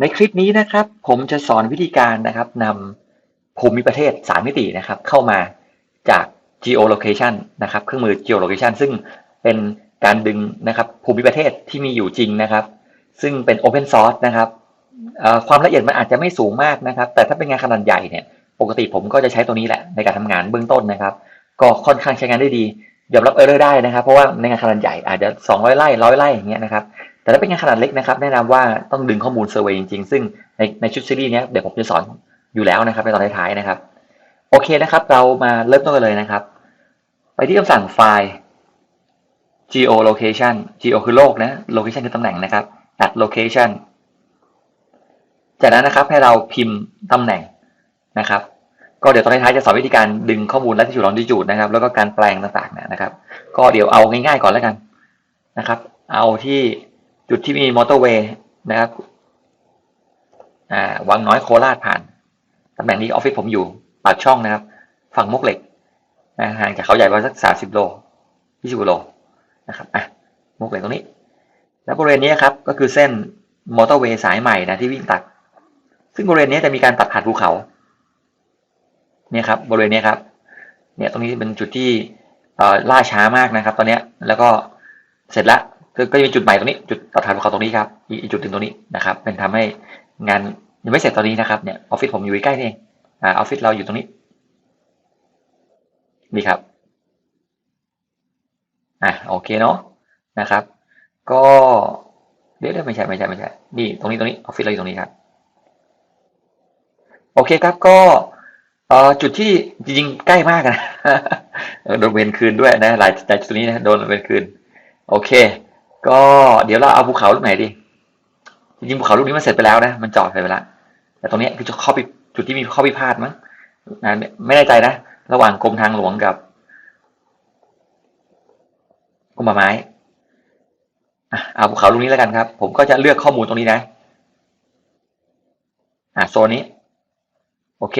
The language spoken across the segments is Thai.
ในคลิปนี้นะครับ ผมจะสอนวิธีการนะครับนำภูมิประเทศสามมิตินะครับ เข้ามาจาก geolocation นะครับ เครื่องมือ geolocation ซึ่งเป็นการดึงนะครับภูมิประเทศที่มีอยู่จริงนะครับ ซึ่งเป็น open source นะครับความละเอียดมันอาจจะไม่สูงมากนะครับ แต่ถ้าเป็นงานขนาดใหญ่เนี่ย ปกติผมก็จะใช้ตัวนี้แหละในการทำงานเบื้องต้นนะครับ ก็ค่อนข้างใช้งานได้ดียอมรับเออร์ได้นะครับ เพราะว่าในงานขนาดใหญ่อาจจะ 200ไร่100ไร่อย่างเงี้ยนะครับ แต่ถ้าเป็นงานขนาดเล็กนะครับ แนะนำว่าต้องดึงข้อมูลเซอร์เวยจริงๆ ซึ่งในในชุดซีรีส์นี้เดี๋ยวผมจะสอนอยู่แล้วนะครับ ในตอนท้ายๆนะครับ โอเคนะครับ เรามาเริ่มต้นกันเลยนะครับ ไปที่คำสั่งไฟล์ geolocation geo คือโลกนะ location คือตำแหน่งนะครับ at location จากนั้นนะครับให้เราพิมพ์ตำแหน่งนะครับ ก็เดี๋ยวตอนท้ายๆจะสอนวิธีการดึงข้อมูล latitude longitude นะครับ แล้วก็การแปลงต่างๆนะครับ ก็เดี๋ยวเอาง่ายๆก่อนแล้วกันนะครับ เอาที่ จุดที่มีมอเตอร์เวย์นะครับอ่าวังน้อยโคราชผ่านตำแหน่งนี้ออฟฟิศผมอยู่ปากช่องนะครับ ฝั่งมกเหล็กนะห่างจากเขาใหญ่ประมาณสักสามสิบโลยี่สิบโลนะครับอะมกเหล็กตรงนี้ แล้วบริเวณนี้ครับก็คือเส้นมอเตอร์เวย์สายใหม่นะที่วิ่งตัด ซึ่งบริเวณนี้จะมีการตัดผ่านภูเขาเนี่ยครับบริเวณนี้ครับ เนี่ยตรงนี้เป็นจุดที่อ่อล่าช้ามากนะครับ ตอนเนี้ยแล้วก็เสร็จละ ก็ก็จะมีจุดใหม่ตรงนี้ จุดตัดผ่านภูเขาตรงนี้ครับอีกจุดหนึ่งตรงนี้นะครับ เป็นทำให้งานยังไม่เสร็จตอนนี้นะครับเนี่ยออฟฟิศผมอยู่ใกล้นี่เองอ่าออฟฟิศเราอยู่ตรงนี้นี่ครับอะโอเคเนาะนะครับ ก็เดี๋ยวเดี๋ยวไม่ใช่ไม่ใช่ไม่ใช่นี่ตรงนี้ตรงนี้ออฟฟิศเราอยู่ตรงนี้ครับโอเคครับก็เอ่อจุดที่จริงๆใกล้มากนะโดนเวรคืนด้วยนะหลายหลายจุดตรงนี้นะโดนเวรคืน โอเค ก็เดี๋ยวเราเอาภูเขาลูกไหนดีจริงภูเขาลูกนี้มันเสร็จไปแล้วนะมันจอดไปแล้ว แต่ตรงนี้คือจุดข้อพิจุดที่มีข้อพิพาทมั้งนะไม่ไม่แน่ใจนะ ระหว่างกรมทางหลวงกับกรมป่าไม้เอาภูเขาลูกนี้แล้วกันครับ ผมก็จะเลือกข้อมูลตรงนี้นะอะโซนนี้ โอเค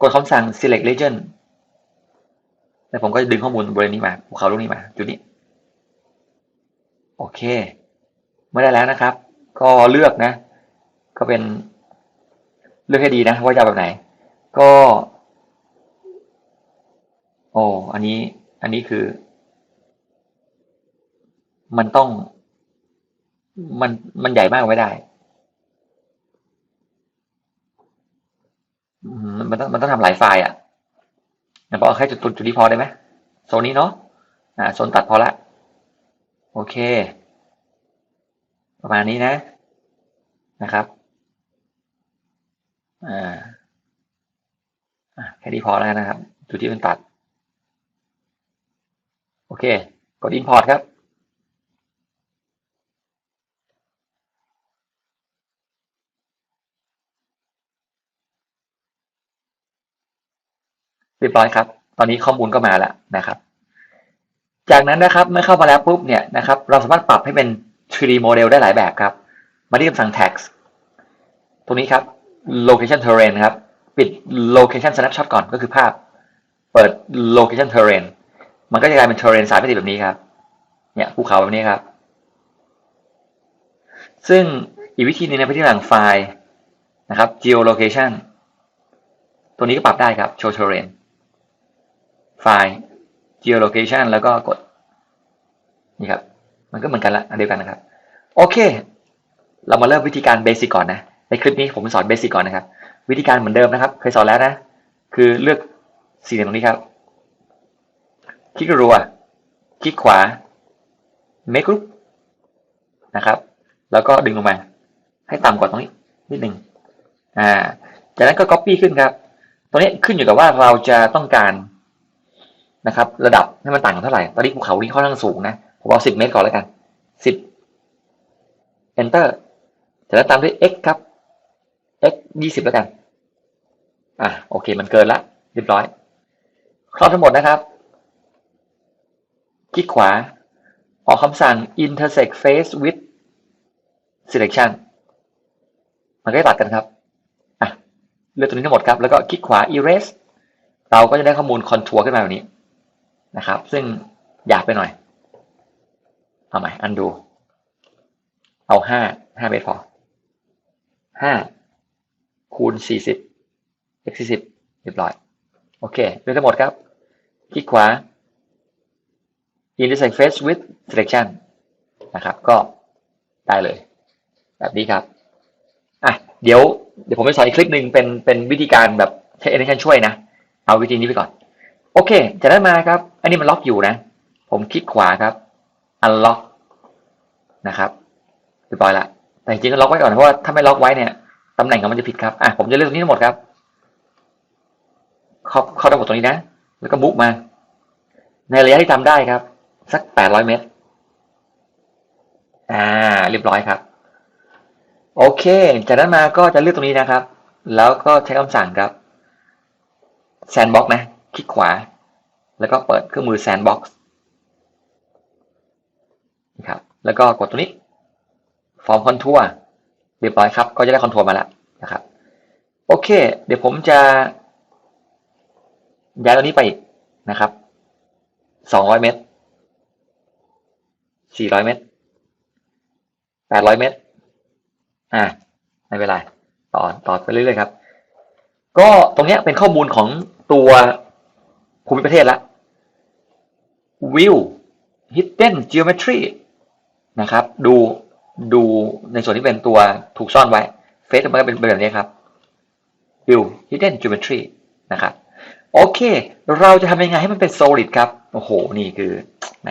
กดคำสั่ง select region แล้วผมก็จะดึงข้อมูลบริเวณนี้มาภูเขาลูกนี้มาจุดนี้ โอเคเมื่อได้แล้วนะครับ ก็เลือกนะ ก็เป็นเลือกให้ดีนะว่าจะเอาแบบไหน ก็โอ้อันนี้ อันนี้คือ มันต้อง มันมันใหญ่มากไม่ได้มมันต้องมันต้องทำหลายไฟล์อะนะบอกแค่จุดจุดนี้พอได้ไหมโซนนี้เนาะอ่าโซนตัดพอละ โอเค ประมาณนี้นะนะครับอ่าแค่นี้พอแล้วนะครับจุดที่มันตัด โอเค กด import ครับเรียบร้อยครับ ตอนนี้ข้อมูลก็มาแล้วนะครับ จากนั้นนะครับเมื่อเข้ามาแล้วปุ๊บเนี่ยนะครับเราสามารถปรับให้เป็น 3D model ได้หลายแบบครับ มาที่คำสั่ง text ตรงนี้ครับ location terrain ครับ ปิด location snapshot ก่อนก็คือภาพ เปิด location terrain มันก็จะกลายเป็น terrain สายมิติแบบนี้ครับ เนี่ยภูเขาแบบนี้ครับ ซึ่งอีกวิธีหนึงในพื้นที่หลังไฟล์นะครับ geolocation ตัวนี้ก็ปรับได้ครับ show terrain ไฟล์ geolocation แล้วก็กด นี่ครับ มันก็เหมือนกันละเดียวกันนะครับ โอเค เรามาเริ่มวิธีการเบสิกก่อนนะ ในคลิปนี้ผมสอนเบสิกก่อนนะครับ วิธีการเหมือนเดิมนะครับ เคยสอนแล้วนะ คือเลือกสี่เหลี่ยมตรงนี้ครับ คลิกรัว คลิกขวา make group นะครับ แล้วก็ดึงลงมา ให้ต่ำกว่าตรงนี้นิดหนึ่งอ่า จากนั้นก็ copy ขึ้นครับ ตรงนี้ขึ้นอยู่กับว่าเราจะต้องการ นะครับ ระดับให้มันต่างกันเท่าไหร่ ตอนนี้ภูเขานี้ค่อนข้างสูงนะ ผมเอาสิบเมตรก่อนแล้วกันสิบ enter จากนั้นตามด้วย x ครับ x ยี่สิบแล้วกัน อะโอเค มันเกินละเรียบร้อย ครอบทั้งหมดนะครับ คลิกขวา ออกคำสั่ง intersect face with selection มันก็ตัดกันครับ อะ เลือกตัวนี้ทั้งหมดครับ แล้วก็คลิกขวา erase เราก็จะได้ข้อมูลคอนทัวร์ขึ้นมาแบบนี้ นะครับ ซึ่งอยากไปหน่อย เอาใหม่ undo เอาห้าห้าเมตรพอห้าคูณสี่สิบ x สี่สิบเรียบร้อย โอเคเรื่องทั้งหมดครับ คลิกขวา intersect face with selection นะครับ ก็ได้เลย แบบนี้ครับอะเดี๋ยวเดี๋ยวผมไปสอนอีกคลิปหนึ่งเป็นเป็นวิธีการแบบใช้ animation ช่วยนะ เอาวิธีนี้ไปก่อน โอเค จากนั้นมาครับ อันนี้มันล็อกอยู่นะ ผมคลิกขวาครับ unlock นะครับเรียบร้อยละ แต่จริงๆก็ล็อกไว้ก่อนเพราะว่าถ้าไม่ล็อกไว้เนี่ยตำแหน่งของมันจะผิดครับ อะผมจะเลือกตรงนี้ทั้งหมดครับเข้าเข้าทั้งหมดตรงนี้นะ แล้วก็บุกมา ในระยะที่ทำได้ครับ สักแปดร้อยเมตร อ่า เรียบร้อยครับ โอเค จากนั้นมาก็จะเลือกตรงนี้นะครับ แล้วก็ใช้คำสั่งครับ sandbox นะ ลิกขวา แล้วก็เปิดเครื่องมือ sandbox นะครับแล้วก็กดตรงนี้ form contour เรียบร้อยครับ ก็จะได้คอนทัวร์มาแล้วนะครับ โอเค เดี๋ยวผมจะย้ายตัวนี้ไปอีกนะครับสองร้อยเมตรสี่ร้อยเมตรแปดร้อยเมตร อ่าไม่เป็นไร ต่อ ต่อไปเรื่อยๆครับ ก็ตรงเนี้ยเป็นข้อมูลของตัว ภูมิประเทศละ view hidden geometry นะครับ ดูดูในส่วนที่เป็นตัวถูกซ่อนไว้เฟซมันก็เป็นแบบนี้ครับ view hidden geometry นะครับ โอเค เราจะทำยังไงให้มันเป็น solid ครับ โอ้โห นี่คือแหม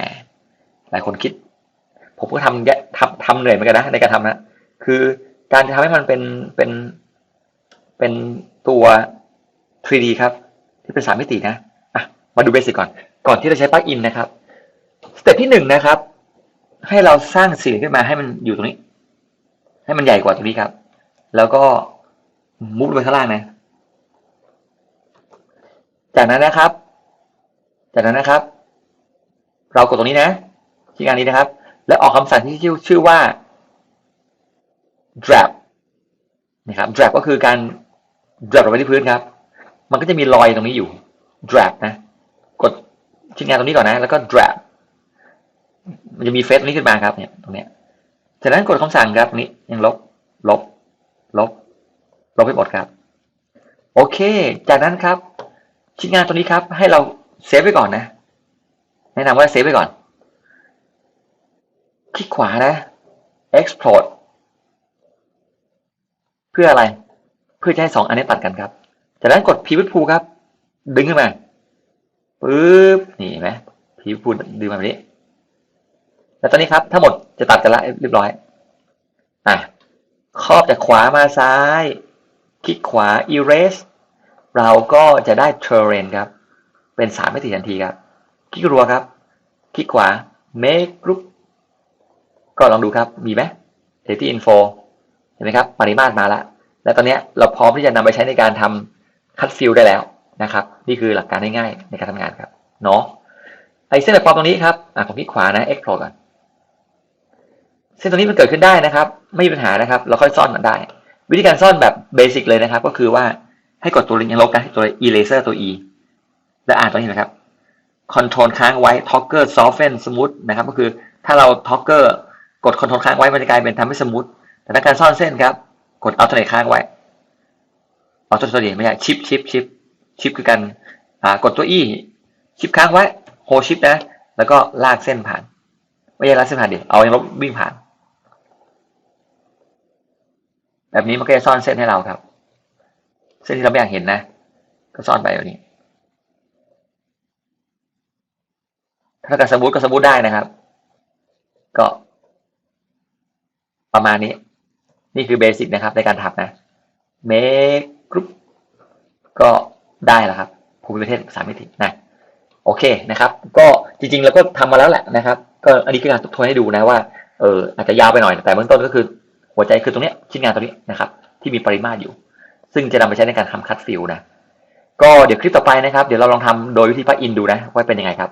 หลายคนคิด ผมก็ทำแยะทำทำเหนื่อยเหมือนกันนะในการทำนะ คือการจะทำให้มันเป็นเป็นเป็นตัว 3D ครับ ที่เป็นสามมิตินะ มาดูเบสิกก่อน ก่อนที่จะใช้ปลั๊กอินนะครับ สเต็ปที่หนึ่งนะครับ ให้เราสร้างสีขึ้นมาให้มันอยู่ตรงนี้ ให้มันใหญ่กว่าตรงนี้ครับ แล้วก็มุฟลงไปข้างล่างนะ จากนั้นนะครับ จากนั้นนะครับ เรากดตรงนี้นะที่งานนี้นะครับ แล้วออกคำสั่งที่ชื่อชื่อว่า drag นะครับ drag ก็คือการ drag ลงไปที่พื้นครับ มันก็จะมีรอยตรงนี้อยู่ drag นะ ชิ้นงานตรงนี้ก่อนนะ แล้วก็ drag มันจะมีเฟซตรงนี้ขึ้นมาครับเนี่ยตรงเนี้ยจากนั้นกดคำสั่งครับนี้ยังลบลบลบลบไปหมดครับ โอเค จากนั้นครับ ชิ้นงานตัวนี้ครับ ให้เราเซฟไว้ก่อนนะแนะนำว่าเซฟไว้ก่อน คลิกขวานะ export เพื่ออะไร เพื่อจะให้สองอันนี้ตัดกันครับ จากนั้นกด pivot pool ครับ ดึงขึ้นมา ปึ๊บนี่เห็นไหม pivot pool ดึงมาแบบนี้ แล้วตอนนี้ครับทั้งหมดจะตัดกันละเรียบร้อยอะครอบจากขวามาซ้าย คลิกขวา erase เราก็จะได้ terrain ครับ เป็นสามมิติทันทีครับ คลิกรัวครับ คลิกขวา make group ก็ลองดูครับมีไหม data info เห็นไหมครับ ปริมาตรมาแล้ว และตอนนี้เราพร้อมที่จะนำไปใช้ในการทำ cut fill ได้แล้ว นะครับ นี่คือหลักการง่ายๆในการทำงานครับเนาะไอเส้นแบบฟอร์มตรงนี้ครับอะผมคลิกขวานะ export ก่อนเส้นตรงนี้มันเกิดขึ้นได้นะครับ ไม่มีปัญหานะครับ เราค่อยซ่อนมันได้ วิธีการซ่อนแบบเบสิกเลยนะครับ ก็คือว่าให้กดตัวลิงก์ลบนตัว eraser ตัว e แล้วอ่านตัวนี้นะครับ control ค้างไว้ toggle soften smooth นะครับ ก็คือถ้าเรา toggle กด control ค้างไว้มันจะกลายเป็นทำให้สมูทแต่ถ้าการซ่อนเส้นครับ กด alternate ค้างไว้ alternate ตัวนี้ไม่ใช่ shift shift shift shift คือการกดตัว e shift ค้างไว้ hold shift นะ แล้วก็ลากเส้นผ่าน ไม่ใช่ลากเส้นผ่านดิเอาอย่างลบวิ่งผ่าน แบบนี้มันก็จะซ่อนเส้นให้เราครับ เส้นที่เราไม่อยากเห็นนะ ก็ซ่อนไปแบบนี้ ถ้าการสมูทก็สมูทได้นะครับ ก็ ประมาณนี้ นี่คือเบสิกนะครับในการทำนะ make group ก็ ได้แล้วครับภูมิประเทศสามมิตินะโอเคนะครับ ก็จริงๆเราก็ทำมาแล้วแหละนะครับ ก็อันนี้คือการทบทวนให้ดูนะว่าเอออาจจะยาวไปหน่อย แต่เบื้องต้นก็คือหัวใจคือตรงนี้ชิ้นงานตรงนี้นะครับ ที่มีปริมาตรอยู่ ซึ่งจะนำไปใช้ในการทำคัดฟิลนะก็เดี๋ยวคลิปต่อไปนะครับ เดี๋ยวเราลองทำโดยวิธีพักอินดูนะว่าเป็นยังไงครับ